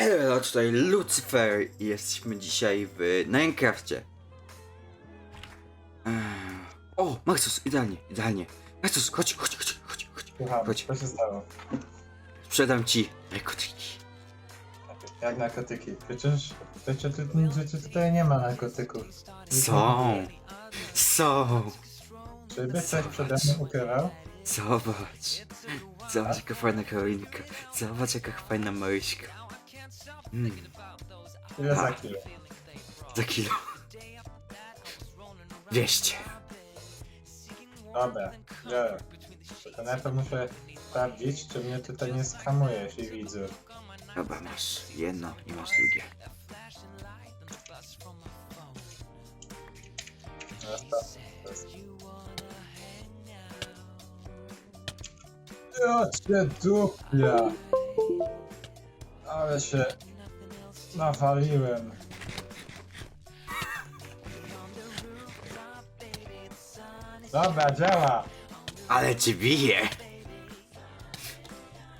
Elo, tutaj Lucifer i jesteśmy dzisiaj w Minecrafcie. Eee, O, Maxus, idealnie, idealnie. Maxus, chodź, chodź, chodź, chodź, chodź. Słucham, Chodź. co się stało? Sprzedam ci narkotyki. Jak narkotyki? Przecież, przecież, tu, przecież tutaj nie ma narkotyków. Są, są. Czy by coś przede mną ukrywał? Zobacz. Zobacz jaka fajna Karolinka. Zobacz jaka fajna Maryśka. Mm, Ile za kilo? za kilo. 200. Dobra, biorę. Tylko najpierw muszę sprawdzić, czy mnie tutaj nie skamuje, jeśli widzę. Dobra, masz jedno i masz drugie. Teraz to- to jest- Ja cię dupia! Ale się nawaliłem. Dobra, działa! Ale ci bije.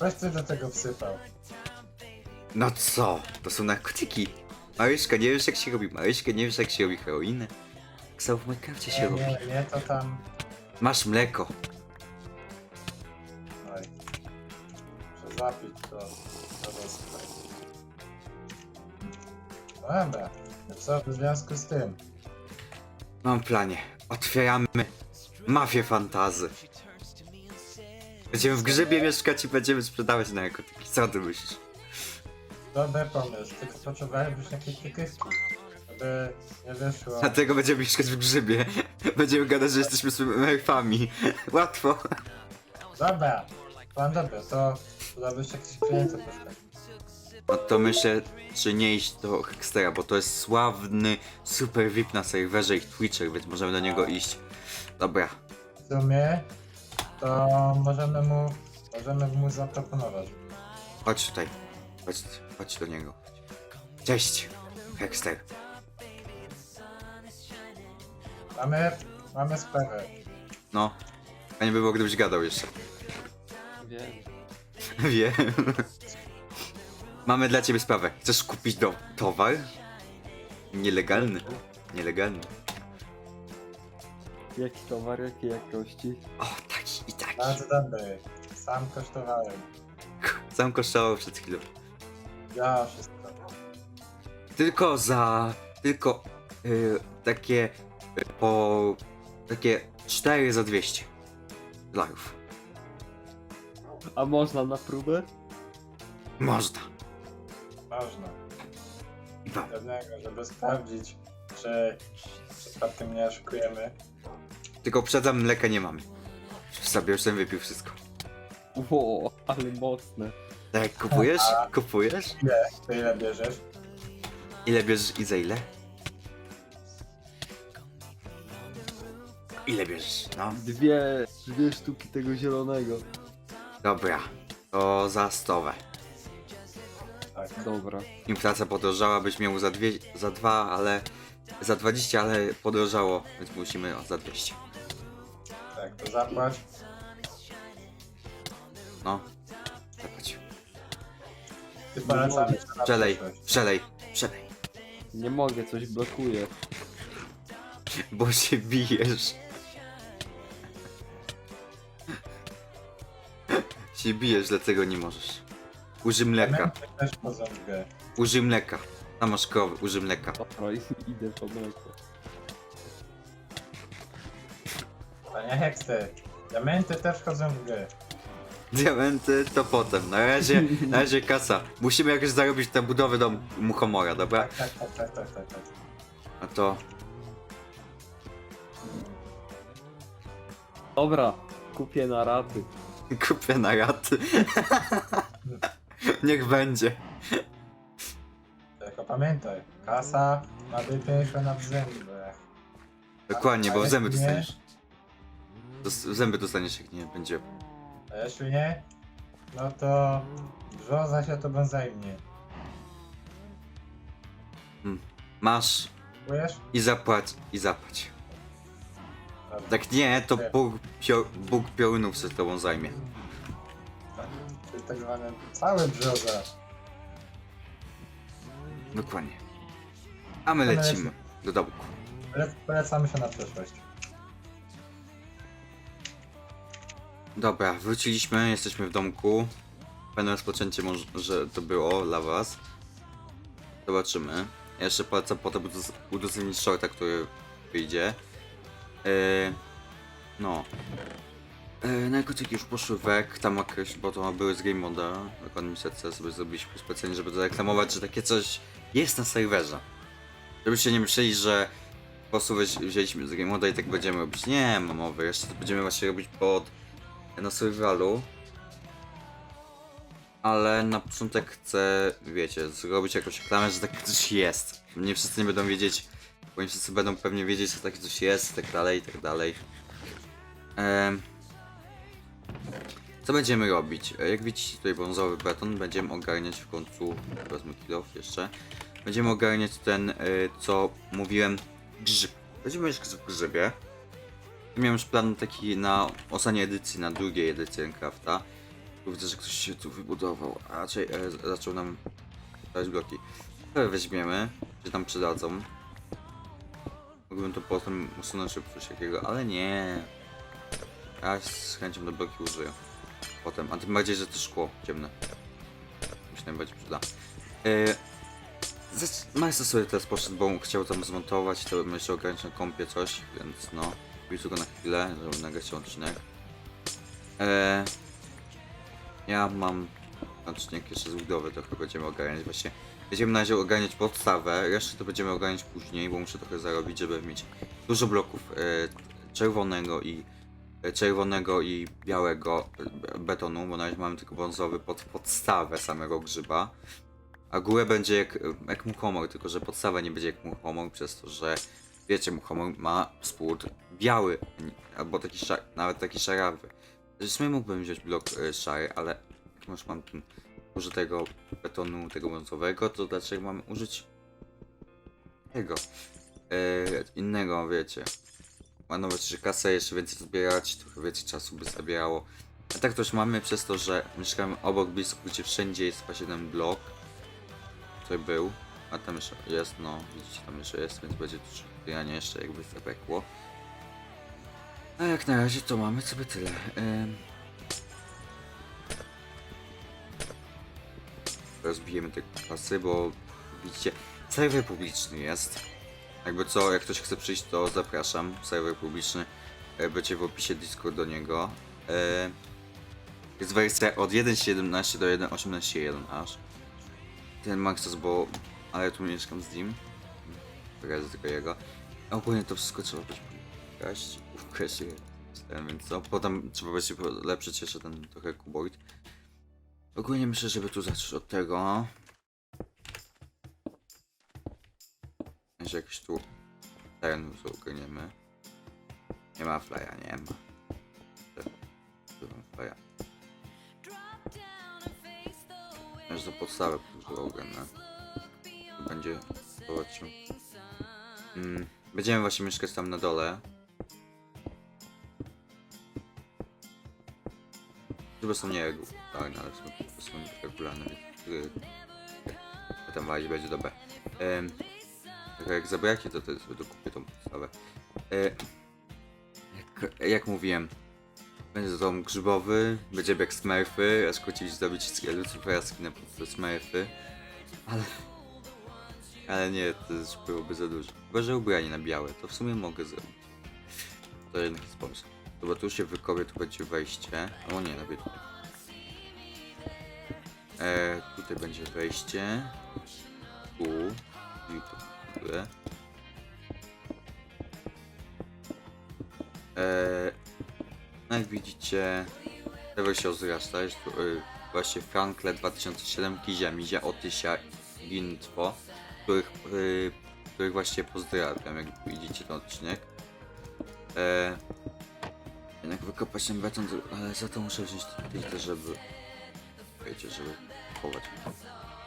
Weź ty do tego wsypał. No co? To są narkotyki. Maryśka, nie wiesz jak się robi Maryśka, nie wiesz jak się robi heroinę. Samo w Minecrafcie się Nie, robi. nie, nie, to tam... Masz mleko. Oj. Muszę zapić Dobra, to co w związku z tym? Mam planie. Otwieramy mafię fantazy. Będziemy w grzybie mieszkać i będziemy sprzedawać narkotyki. Co ty myślisz? Dobry pomysł, tylko potrzebowalibyś jakieś przykrywki, żeby nie wyszło. Dlatego będziemy mieszkać w grzybie. Będziemy gadać, że jesteśmy smurfami. Łatwo. Dobra, plan dobry, to dabyś jakiś klientów poszukać. No to myślę, czy nie iść do Hextera, bo to jest sławny super VIP na serwerze ich Twitcher, więc możemy do niego iść. Dobra, W sumie, to możemy mu, możemy mu zaproponować. chodź tutaj. Chodź, chodź do niego. Cześć, Hexter. Mamy, mamy sprawę. No, fajnie by było, gdybyś gadał jeszcze. Wiem. Wiem. Mamy dla ciebie sprawę. Chcesz kupić do towar? Nielegalny. Nielegalny. Jaki towar, jakiej jakości? O, taki i taki. Bardzo dobry. Sam kosztowałem. Sam kosztował przed chwilą. Ja wszystko. Tylko za. Tylko y, takie. Y, po. Takie 4 za 200 dolarów. A można na próbę? Można. Można. Jednego, żeby sprawdzić, czy przypadkiem nie oszukujemy. Tylko uprzedzam, mleka nie mamy. Sobie już ten wypił wszystko. Ło, ale mocne. Tak, kupujesz? Kupujesz? Ile? To ile bierzesz? Ile bierzesz i za ile? Ile bierzesz? No. Dwie, dwie sztuki tego zielonego. Dobra. To za stowę. Tak. Dobra. Inflacja podrożała, byś miał za, dwie, za dwa, ale... Za 20, ale podrożało, więc musimy o, za 200. Tak, to zapłać. No. Zapłać. Ty polecamy się na Przelej, przyszłość. przelej, przelej. Nie mogę, coś blokuje. Bo się bijesz. się bijesz, dlatego nie możesz. Użyj mleka, Elementy też wchodzą w grę. użyj mleka. Krowy, użyj mleka. Dobra, i- idę po mleko. Panie Hexter, diamenty też wchodzą w grę. Diamenty to potem. Na razie, na razie kasa. Musimy jakoś zarobić na budowę domu Muchomora, dobra? Tak, tak, tak, tak, tak, tak, tak. A to Dobra, kupię na raty. kupię na raty. Niech będzie. Tylko pamiętaj, kasa ma być pieniężna w zębach. Dokładnie, bo jak zęby nie? dostaniesz. Dos zęby dostaniesz jak nie będzie. A jeśli nie, no to brzoza się tobą zajmie. Masz Czujesz? i zapłać, i zapłać. Dobra. Tak nie, to Bóg, pio Bóg piorunów się tobą zajmie. Tak. Zwane całe brzoza. Dokładnie. A my lecimy do domku. Pole- Polecamy się na przyszłość. Dobra, wróciliśmy, jesteśmy w domku. Fajne rozpoczęcie może, że to było dla was. Zobaczymy. Ja jeszcze polecam potem udos- udostępnić shorta, który wyjdzie. Yy, no. Yy, narkotyki już poszły wek, tam jakieś, bo to były z Game Moda. Ekonomizację sobie zrobiliśmy specjalnie, żeby zareklamować, że takie coś jest na serwerze. Żebyście nie myśleli, że po prostu wzięliśmy z Game Moda i tak będziemy robić. Nie, mam mowy, jeszcze to będziemy właśnie robić pod na survivalu. Ale na początek chcę, wiecie, zrobić jakąś reklamę, że takie coś jest. Nie wszyscy nie będą wiedzieć, bo nie wszyscy będą pewnie wiedzieć, że takie coś jest, i tak dalej, i tak dalej. Co będziemy robić? E, Jak widzicie tutaj brązowy beton, będziemy ogarniać w końcu, wezmę kilof jeszcze, będziemy ogarniać ten, y, co mówiłem, grzyb. Będziemy mieszkać w grzybie. Miałem już plan taki na ostatniej edycji, na drugiej edycji Minecrafta. Widzę, że ktoś się tu wybudował, a raczej e, zaczął nam dać bloki. Ale weźmiemy, się tam przydadzą. Mógłbym to potem usunąć lub coś takiego, ale nie. Ja z chęcią do bloki użyję. Potem, a tym bardziej, że to szkło ciemne. Mi się najbardziej przyda. Yy, Majster sobie teraz poszedł, bo chciał tam zmontować, to bym jeszcze ogarnąć na kompie coś, więc no. Widzę go na chwilę, żeby nagrać odcinek. Eee, ja mam odcinek jeszcze z budowy, trochę będziemy ogarniać właśnie. Będziemy na razie ogarniać podstawę, resztę to będziemy ogarniać później, bo muszę trochę zarobić, żeby mieć dużo bloków e, czerwonego i e, czerwonego i białego betonu, bo na razie mamy tylko brązowy pod podstawę samego grzyba. A górę będzie jak, jak muchomor, tylko że podstawa nie będzie jak muchomor, przez to, że wiecie, muchomor ma spód biały, albo taki szary, nawet taki szarawy. W sumie mógłbym wziąć blok y, szary, ale jak już mam ten użytego betonu, tego brązowego, to dlaczego mam użyć tego y, innego, wiecie. Manować że kasę jeszcze więcej zbierać, trochę więcej czasu by zabierało. A tak już mamy przez to, że mieszkamy obok blisko, gdzie wszędzie jest właśnie ten blok. Tutaj był, a tam jeszcze jest, no widzicie, tam jeszcze jest, więc będzie tu szukania jeszcze jakby zabrakło. A jak na razie to mamy sobie tyle. Ym... Rozbijemy te klasy, bo widzicie, serwer publiczny jest. Jakby co, jak ktoś chce przyjść, to zapraszam. Serwer publiczny e, będzie w opisie Discord do niego. E, Jest wersja od 1.17 do 1.18.1 aż. Ten Maxos, bo... Ale tu mieszkam z nim. Pokażę tylko jego. Ogólnie to wszystko trzeba będzie ukraść. Ukraść więc co? Potem trzeba będzie polepszyć jeszcze ten trochę kuboid. Ogólnie myślę, żeby tu zacząć od tego. Że jakiś tu ten ogarniemy. Nie ma flya, nie ma. Flya. Aż za podstawę dużo ogarnę. Tu będzie, zobaczcie. Mm, będziemy właśnie mieszkać tam na dole. Chyba są nie regularne, ale są, są regularne, więc yy, tam walić będzie dobre. Ym, tylko jak zabraknie, to, sobie dokupię tą podstawę. Yy, jak, jak mówiłem, będzie dom grzybowy, będzie jak smurfy, aż chcieli zrobić z Lucifera skinę pod smurfy, ale... Ale nie, to już byłoby za dużo. Chyba, że ubranie na białe, to w sumie mogę zrobić. To jednak jest pomysł. Dobra, tu się wykopię, tu będzie wejście. O nie, nawet tutaj. E, tutaj będzie wejście. Tu. I tu. w ogóle. E, no jak widzicie, level się rozrasta. Jest tu y, właśnie Frankle 2007, Kizia, Otysia, Gintwo, których, y, których właśnie pozdrawiam, jak widzicie ten odcinek. E, jednak wykopać ten beton, to- ale za to muszę wziąć też, żeby... Wiecie, żeby chować.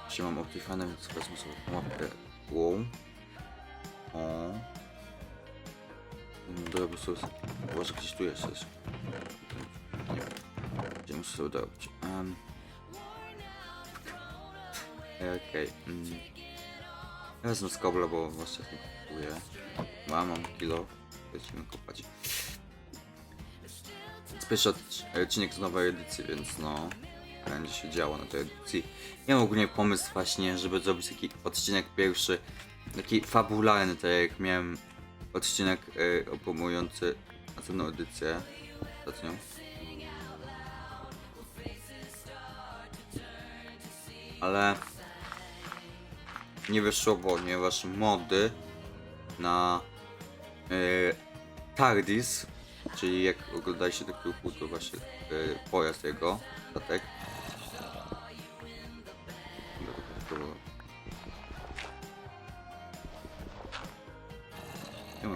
Jeśli mam Optifine, więc wezmę sobie mapkę. Wow. O. Dorobię sobie... Może gdzieś tu jest też. Nie wiem. Gdzie muszę sobie dorobić? Um. Okej. mm. Wezmę z kobla, bo właśnie nie kupuję. Mam, mam kilo. Lecimy kopać. Pierwszy odc- odcinek z nowej edycji, więc no będzie się działo na tej edycji. Miałem ogólnie pomysł właśnie, żeby zrobić taki odcinek pierwszy, taki fabularny, tak jak miałem odcinek y, opomujący następną edycję ostatnią. Ale nie wyszło, ponieważ mody na y, TARDIS, czyli jak oglądaliście do klubu, to właśnie y, pojazd jego, statek.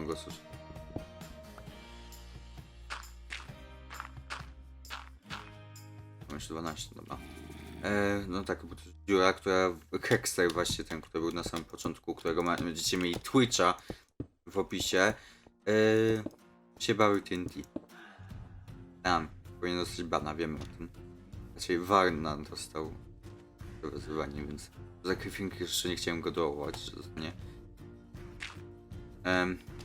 Nie mam jeszcze 12, dobra. E, no tak, bo to jest dziura, która... Hexter właśnie, ten, który był na samym początku, którego ma, będziecie mieli Twitcha w opisie. E, się bawił TNT. Tam, powinien dostać bana, wiemy o tym. Raczej Warna dostał to wyzwanie, więc za Gryffindor jeszcze nie chciałem go dołować, że nie. Em.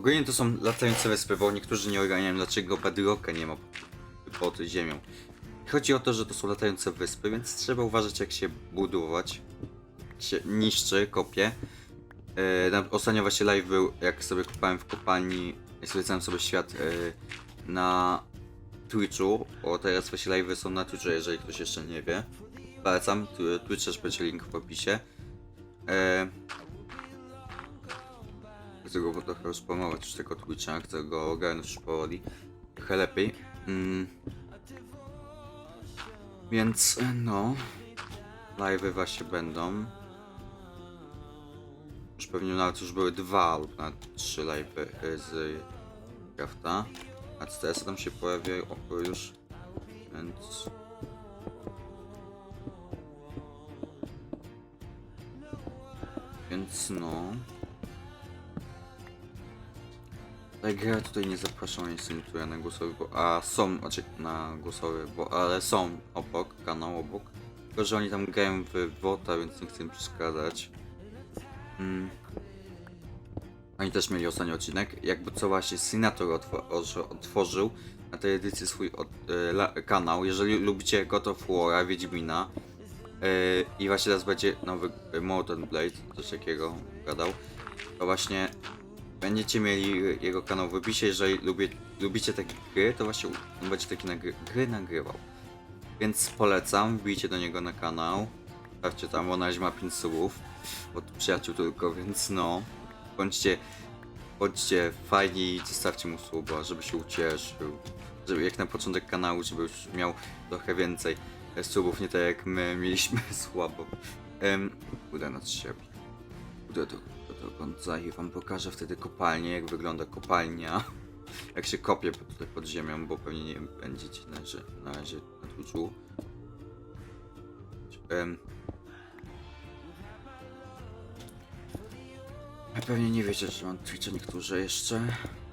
Ogólnie to są latające wyspy, bo niektórzy nie ogarniają dlaczego Bedrocka nie ma pod ziemią. Chodzi o to, że to są latające wyspy, więc trzeba uważać jak się budować. Jak się niszczy, kopie. Na, ostatnio właśnie live był, jak sobie kopałem w kopalni, zwiedzałem sobie świat e, na Twitchu, bo teraz właśnie live są na Twitchu, jeżeli ktoś jeszcze nie wie. Polecam, Twitch też będzie link w opisie. E, chcę go trochę pomalować już tego Twitcha, chcę go ogarnąć powoli. Trochę lepiej. Mm. Więc e, no, live'y właśnie będą. Już pewnie nawet już były dwa lub nawet trzy live'y y, z Crafta. A CS tam się pojawiają już. Więc. Więc no. Tak ja tutaj nie zapraszam, nie jestem tutaj na głosowy, bo, a są, znaczy na głosowy, bo, ale są obok, kanał obok. Tylko, że oni tam grają w WOTA, więc nie chcę im przeszkadzać. Mm. Oni też mieli ostatni odcinek. Jakby co właśnie Senator otwo- otworzył na tej edycji swój e, kanał. Jeżeli lubicie God of War'a, Wiedźmina e, i właśnie teraz będzie nowy e, Modern Blade, coś takiego gadał, to właśnie będziecie mieli jego kanał w opisie. Jeżeli lubicie takie gry, to właśnie on będzie takie nagry gry nagrywał. Więc polecam, wbijcie do niego na kanał. Sprawdźcie tam, bo na razie ma 5 subów. Od przyjaciół tylko, więc no. Bądźcie, bądźcie fajni i zostawcie mu suba, żeby się ucieszył. Żeby jak na początek kanału, żeby już miał trochę więcej subów, nie tak jak my mieliśmy słabo. Um, uda nas się. Uda do, do, do końca i wam pokażę wtedy kopalnię, jak wygląda kopalnia. Jak się kopie tutaj pod ziemią, bo pewnie nie będziecie na razie na, razie na Twitchu. Pewnie nie wiecie, że mam Twitcha niektórzy jeszcze.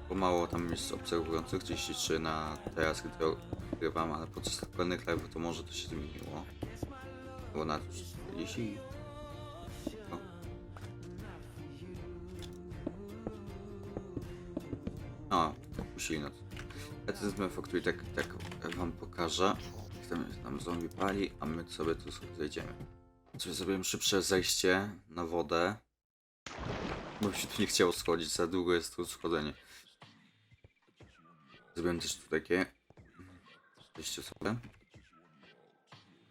Bo mało tam jest obserwujących, 33 na teraz, gdy nagrywam, ale podczas pełnych live'ów to może to się zmieniło. Bo na 40. A, tak musieli na to. Ja ten zmysł faktury tak, tak wam pokażę. Tam, tam zombie pali, a my sobie tu zejdziemy. Sobie zrobiłem szybsze zejście na wodę. Bo się tu nie chciało schodzić, za długo jest tu schodzenie. Zrobiłem też tu takie... Weźcie sobie.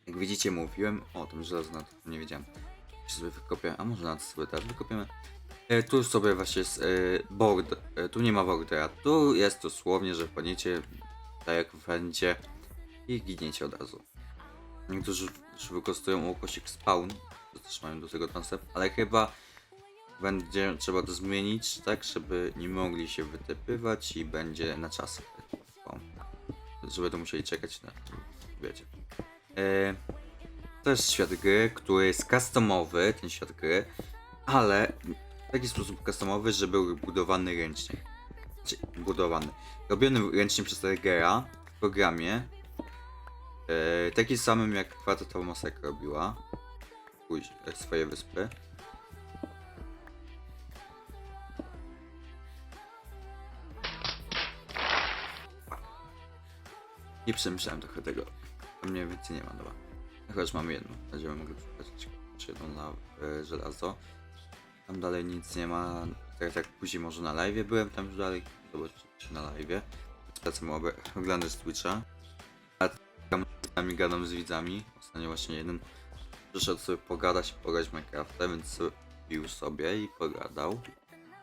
Jak widzicie mówiłem o tym żelazno, nie wiedziałem. Jeszcze sobie wykopię, a może sobie też wykopiemy. E, tu sobie właśnie jest e, board, e, tu nie ma bordera, tu jest dosłownie, że wpadniecie tak jak będzie i giniecie od razu. Niektórzy wykorzystują ukośnik spawn, to też mają do tego koncept, ale chyba będzie trzeba to zmienić tak, żeby nie mogli się wytypywać i będzie na czas. spawn. Żeby to musieli czekać na, wiecie. To jest świat gry, który jest customowy, ten świat gry, ale w taki sposób customowy, że był budowany ręcznie. Znaczy, budowany. Robiony ręcznie przez Regera w programie E, taki samym jak Kwartetowa Masakra robiła. Później e, swoje wyspy. Nie przemyślałem trochę tego. A mniej więcej nie ma, dobra. Już mamy jedną. Będziemy mogli jeszcze jedną na e, żelazo. Tam dalej nic nie ma. Tak, tak później może na live byłem tam już dalej. Zobaczycie na live. Sprawdzam obie oglądać Twitcha. A tam gadam z widzami. Ostatnio właśnie jeden przyszedł sobie pogadać, pograć Minecrafta, więc sobie pił sobie i pogadał.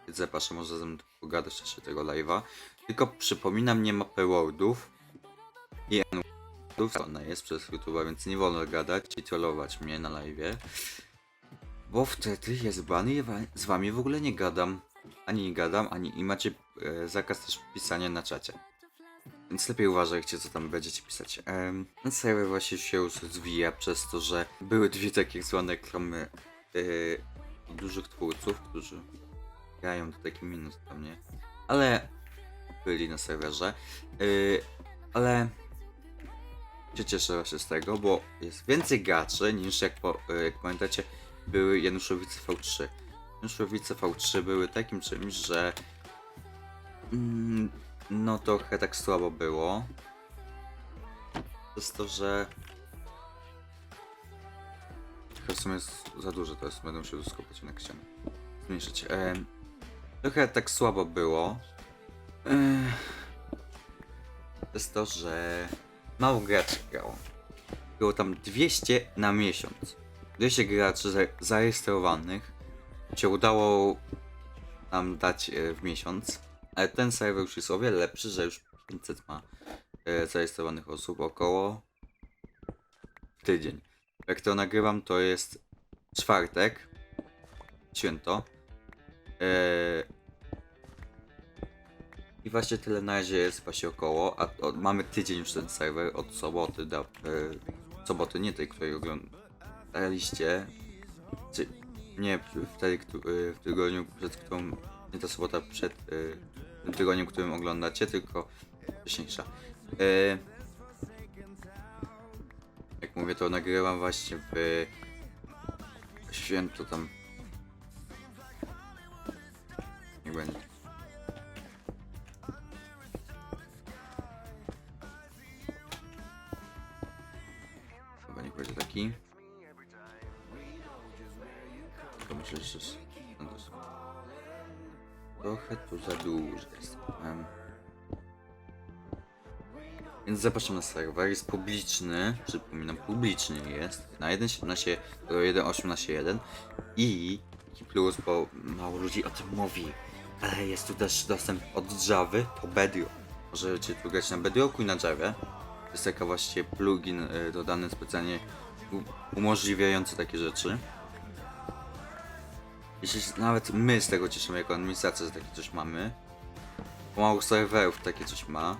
Więc zapraszam może ze mną pogadać czasie tego live'a. Tylko przypominam, nie ma paywordów. I n-wordów. Ona jest przez YouTube'a, więc nie wolno gadać i trollować mnie na live'ie. Bo wtedy jest ban i z wami w ogóle nie gadam. Ani nie gadam, ani i macie e, zakaz też pisania na czacie. Więc lepiej uważajcie, co tam będziecie pisać. Ten serwer właśnie się zwija przez to, że były dwie takie zwane klamy e, dużych twórców, którzy grają to taki minus dla mnie. Ale byli na serwerze. E, ale się cieszę właśnie z tego, bo jest więcej graczy niż jak, po, e, jak pamiętacie były Januszowice V3. Januszowice V3 były takim czymś, że mm, no trochę tak słabo było. Przez to, że trochę w sumie jest za dużo, teraz będę musiał skupić na ścianę. Zmniejszyć. Em, trochę tak słabo było. Ech, przez to, że mało graczy grało. Było tam 200 na miesiąc. 200 graczy za- zarejestrowanych się udało nam dać e, w miesiąc, ale ten serwer już jest o wiele lepszy, że już 500 ma e, zarejestrowanych osób około tydzień. Jak to nagrywam, to jest czwartek, święto. E, I właśnie tyle na razie jest właśnie około, a mamy tydzień już ten serwer od soboty do soboty, nie tej, której oglądaliście, czy nie wtedy, y, w tygodniu, przed którą, nie ta sobota przed y, tym tygodniem, którym oglądacie, tylko wcześniejsza. Y, jak mówię, to nagrywam właśnie w święto tam. Niech będzie. Chyba niech będzie. No to Trochę tu za duży jest. Em. Więc zapraszam na serwer, jest publiczny, przypominam, publiczny jest, na 1.17 do 1.18.1 i plus, bo mało ludzi o tym mówi, ale jest tu też dostęp od Javy po Bedrock. Możecie tu grać na Bedrocku i na Javie. To jest taka właśnie plugin y, dodany specjalnie umożliwiający takie rzeczy. Jeśli nawet my z tego cieszymy jako administracja, że takie coś mamy. Mało serwerów takie coś ma.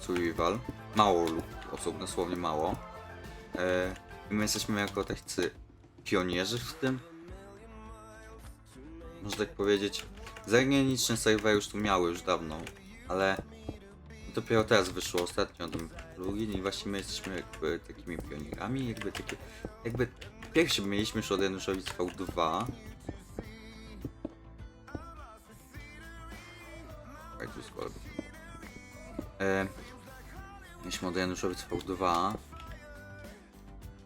Survival. Mało osób, dosłownie mało. E, my jesteśmy jako tacy pionierzy w tym. Można tak powiedzieć. Zagraniczne serwery już tu miały już dawno, ale dopiero teraz wyszło ostatnio ten plugin i właśnie my jesteśmy jakby takimi pionierami, jakby takie, jakby pierwsi mieliśmy już od Januszowic V2. Oj, tu jest kolor. E, mieliśmy od Januszowic V2.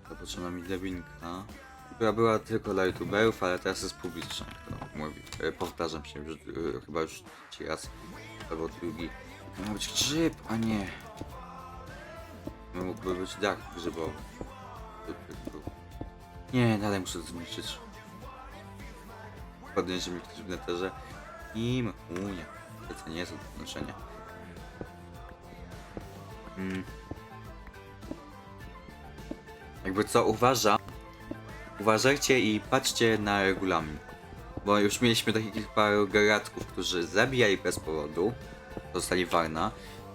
Zobaczymy mi Debinka, która była tylko dla youtuberów, ale teraz jest publiczna, to mówi. E, powtarzam się już, e, chyba już trzeci raz, albo drugi. Ma być grzyb, a nie. Mógłby być dach grzybowy. Nie, dalej muszę zmniejszyć. Podniesie mi ktoś w neterze. I mchunia. To nie jest do podnoszenia. Mm. Jakby co uważa, uważajcie i patrzcie na regulamin. Bo już mieliśmy takich paru garatków, którzy zabijali bez powodu. Dostali warna.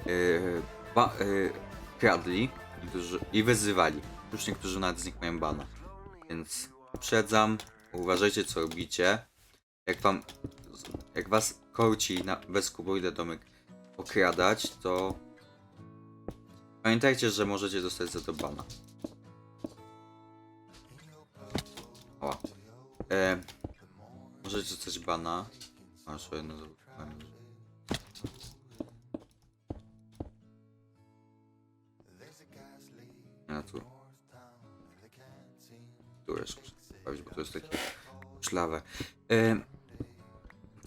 Yy, ba, yy, kradli niektórzy, i wyzywali. Już niektórzy nawet z nich mają bana. Więc uprzedzam, uważajcie co robicie. Jak wam, jak was korci na, bez kuboida domek okradać, to Pamiętajcie, że możecie dostać za to bana. O. E, możecie dostać bana. Masz jedno zablokowałem. Nie, tu. Muszę sprawdzić, bo to jest takie szlawe. E,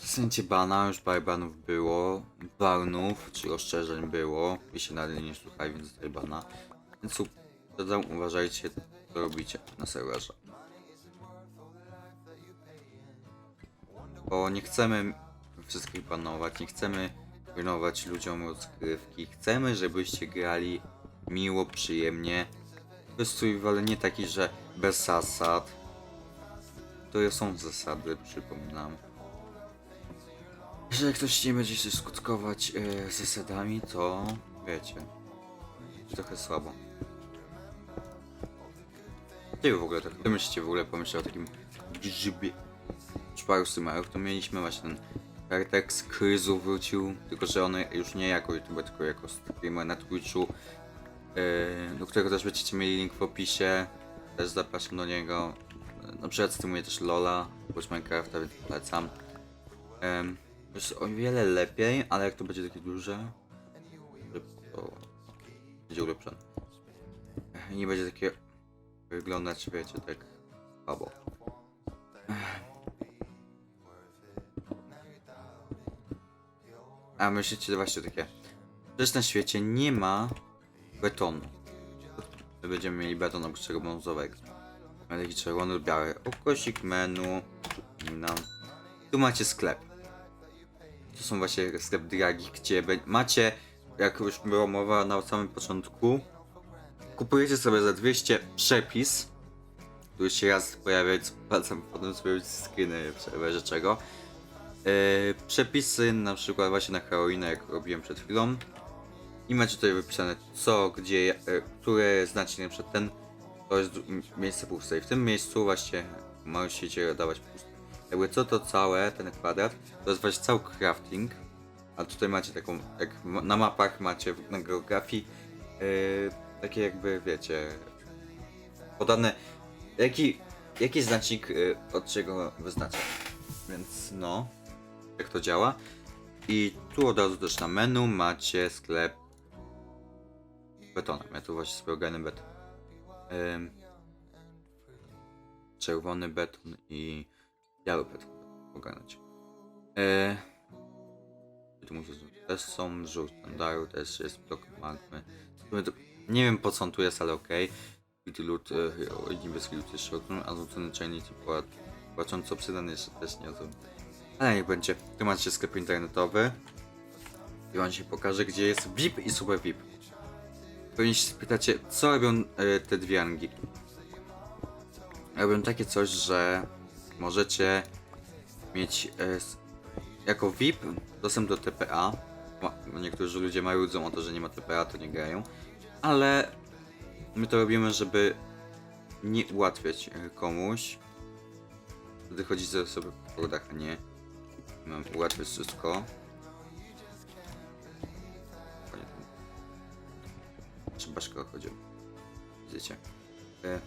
Dostaniecie bana, już parę banów było, banów, czy ostrzeżeń było, i się nadal nie słuchaj, więc tutaj bana. Więc u- dodam, uważajcie, co robicie na serwerze. Bo nie chcemy wszystkich banować, nie chcemy banować ludziom rozgrywki, chcemy, żebyście grali miło, przyjemnie. Jest survival nie taki, że bez zasad. To są zasady, przypominam. Jeżeli ktoś nie będzie się skutkować e, zasadami, to wiecie, trochę słabo. Nie w ogóle tak, myślicie w ogóle pomyśleć o takim grzybie? W paru sumarów to mieliśmy właśnie ten Vertex Kryzu wrócił, tylko że on już nie jako youtuber, tylko jako streamer na Twitchu, e, do którego też będziecie mieli link w opisie, też zapraszam do niego. Na przykład streamuję też Lola, bądź Minecrafta, więc polecam. Em, jest o wiele lepiej, ale jak to będzie takie duże, to będzie ulepszone. Nie będzie takie wyglądać, wiecie, tak słabo. A myślicie właśnie takie, przecież na świecie nie ma betonu. My będziemy mieli beton oprócz tego brązowego. Taki czerwony, biały okosik, menu, przypominam. Tu macie sklep. To są właśnie sklep Dragi, gdzie macie, jak już była mowa na samym początku, kupujecie sobie za 200 przepis, który się raz pojawia, polecam potem sobie screeny serwerze czego. Yy, przepisy na przykład właśnie na heroinę, jak robiłem przed chwilą. I macie tutaj wypisane co, gdzie, e, które znacie na przykład ten, to jest miejsce puste. I w tym miejscu właśnie musicie dawać puste. Jakby co to całe, ten kwadrat, to jest właśnie cały crafting. A tutaj macie taką, jak na mapach macie na geografii, yy, takie jakby wiecie, podane, jaki, jaki znacznik yy, od czego wyznacza. Więc no, jak to działa. I tu od razu też na menu macie sklep betonem. Ja tu właśnie sobie ogarnę beton. Ym, czerwony beton i biały beton ogarnąć. Yy, tu muszę zrobić. Też są żółte standardu, też jest blok magmy. Nie wiem po co on tu jest, ale okej. Okay. lód, e, niebieski lód jest środkiem, a złocony czajnik i płat, płaczący obsydian jeszcze też nie rozumiem. Ale niech będzie. Tu macie sklep internetowy. I on się pokaże, gdzie jest VIP i Super VIP. Pewnie się spytacie, co robią e, te dwie angi. Robią takie coś, że możecie mieć s- jako VIP dostęp do TPA. Bo niektórzy ludzie marudzą o to, że nie ma TPA, to nie grają. Ale my to robimy, żeby nie ułatwiać e, komuś. Wtedy chodzicie sobie po portach, a nie. Mam ułatwiać wszystko. Czy baszka chodził? Widzicie? E...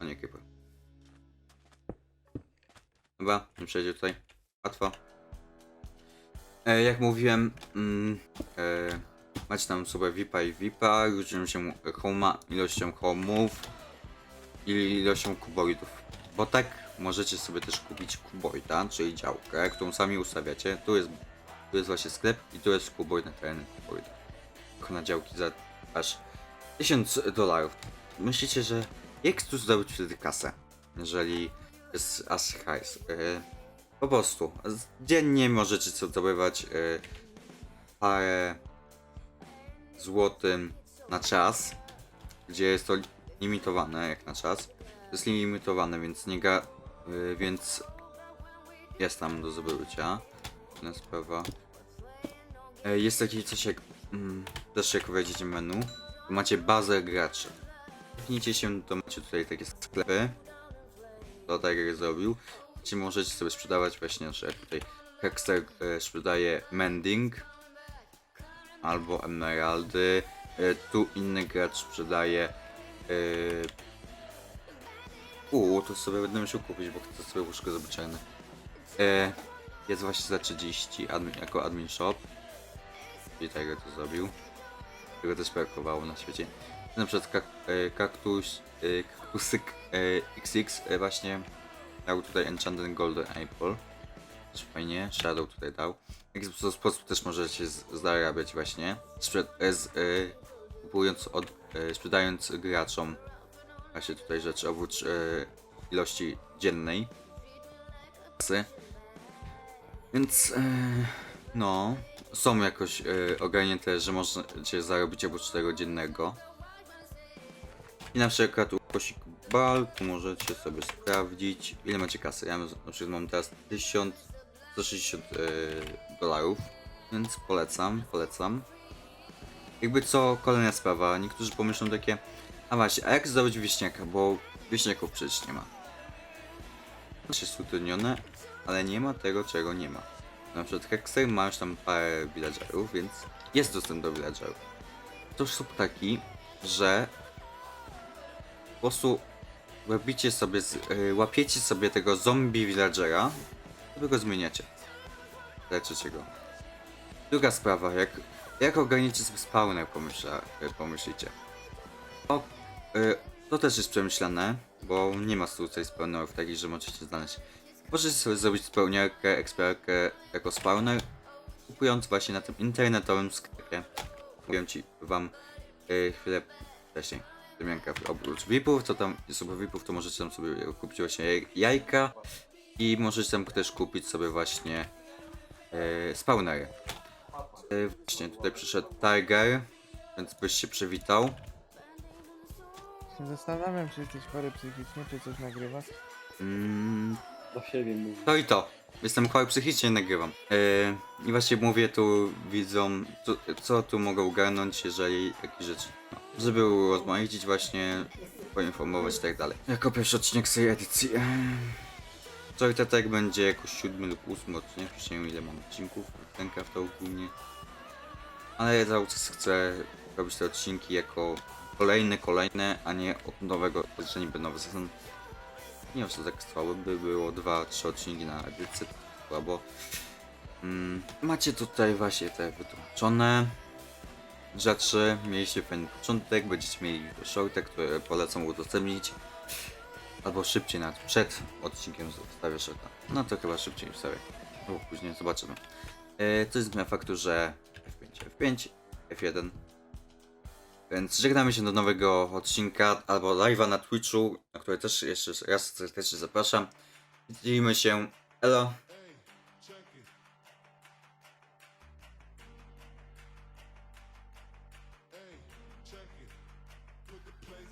O nie, creeper. Dobra, nie przejdzie tutaj. Łatwo. E, jak mówiłem, mm, e, macie tam sobie VIPa i VIPa, różnią się homa, ilością homów i ilością kuboidów. Bo tak możecie sobie też kupić kuboida, czyli działkę, którą sami ustawiacie. Tu jest, tu jest właśnie sklep i tu jest kuboid na tereny kuboida. Tylko na działki za aż 1000 dolarów. Myślicie, że jak tu zdobyć wtedy kasę, jeżeli jest aż hajs? E, po prostu, dziennie możecie zdobywać e, parę złotym na czas, gdzie jest to limitowane jak na czas. Jest limitowane, więc nie ga, y, więc jest tam do zdobycia. Inna sprawa. E, Jest takie coś jak, mm, też jak wejdziecie w menu, to macie bazę graczy. Kliknijcie się, to macie tutaj takie sklepy. To tak jak zrobił. Gdzie możecie sobie sprzedawać właśnie, że tutaj Hexter e, sprzedaje mending albo emeraldy, E, tu inny gracz sprzedaje. Yy... Uuu, to sobie będę musiał kupić, bo chcę sobie łóżko zobaczone. E, jest właśnie za 30 admin, jako admin shop. I tego to zrobił. Tego też brakowało na świecie. Na przykład kak, e, kaktus, e, kaktusyk e, XX właśnie dał tutaj Enchanted Golden Apple. Fajnie, Shadow tutaj dał. W jaki spo- sposób też możecie zarabiać właśnie. Sprzed, z, kupując od, sprzedając graczom właśnie tutaj rzeczy oprócz ilości dziennej. Więc no, są jakoś e, ogarnięte, że możecie zarobić oprócz tego dziennego. I na przykład u Kosik Bal, tu możecie sobie sprawdzić ile macie kasy. Ja na przykład mam teraz 1160 e, dolarów, więc polecam, polecam. Jakby co, kolejna sprawa, niektórzy pomyślą takie, a właśnie, a jak zdobyć wieśniaka, bo wieśniaków przecież nie ma. To jest utrudnione, ale nie ma tego, czego nie ma. Na przykład Hexer ma już tam parę villagerów, więc jest dostęp do villagerów. To sposób taki, że po prostu robicie sobie, y, łapiecie sobie tego zombie villagera, sobie go zmieniacie. Leczycie go. Druga sprawa, jak, jak ogarniecie sobie spawner, pomyśla, pomyślicie. O, y, to też jest przemyślane, bo nie ma tutaj spawnerów takich, że możecie znaleźć. Możecie sobie zrobić spełniarkę, ekspertkę jako spawner, kupując właśnie na tym internetowym sklepie. Mówiłem ci wam y, chwilę wcześniej. Wymianka oprócz VIPów, to tam jest oprócz VIPów, to możecie tam sobie kupić właśnie jaj- jajka i możecie tam też kupić sobie właśnie y, spawnery. Y, właśnie tutaj przyszedł Tiger, więc byś się przywitał. Się Zastanawiam, czy jesteś chory psychicznie, czy coś nagrywasz. Mm, Siebie mówi. To i to. Jestem chory psychicznie, nagrywam. Yy, I właśnie mówię tu widzom, co, co tu mogę ogarnąć, jeżeli jakieś rzeczy. No, żeby urozmaicić właśnie, poinformować i tak dalej. Jako pierwszy odcinek z tej edycji. Yy. Priorytetek będzie jakoś siódmy lub ósmy odcinek, już nie wiem ile mam odcinków, Minecraft to ogólnie. Ale ja cały czas chcę robić te odcinki jako kolejne, kolejne, a nie od nowego, że niby nowy sezon. Nie wiem, to tak trwało, by było 2-3 odcinki na edycję, bo mm, macie tutaj właśnie te wytłumaczone rzeczy, mieliście fajny początek, będziecie mieli shorty, które polecam udostępnić, albo szybciej nawet przed odcinkiem zostawię shorta. No to chyba szybciej wstawię, albo później zobaczymy. E, to jest zmiana faktu, że F5, F5, F1, więc żegnamy się do nowego odcinka albo live'a na Twitchu, na który też jeszcze raz serdecznie zapraszam. Widzimy się. Elo.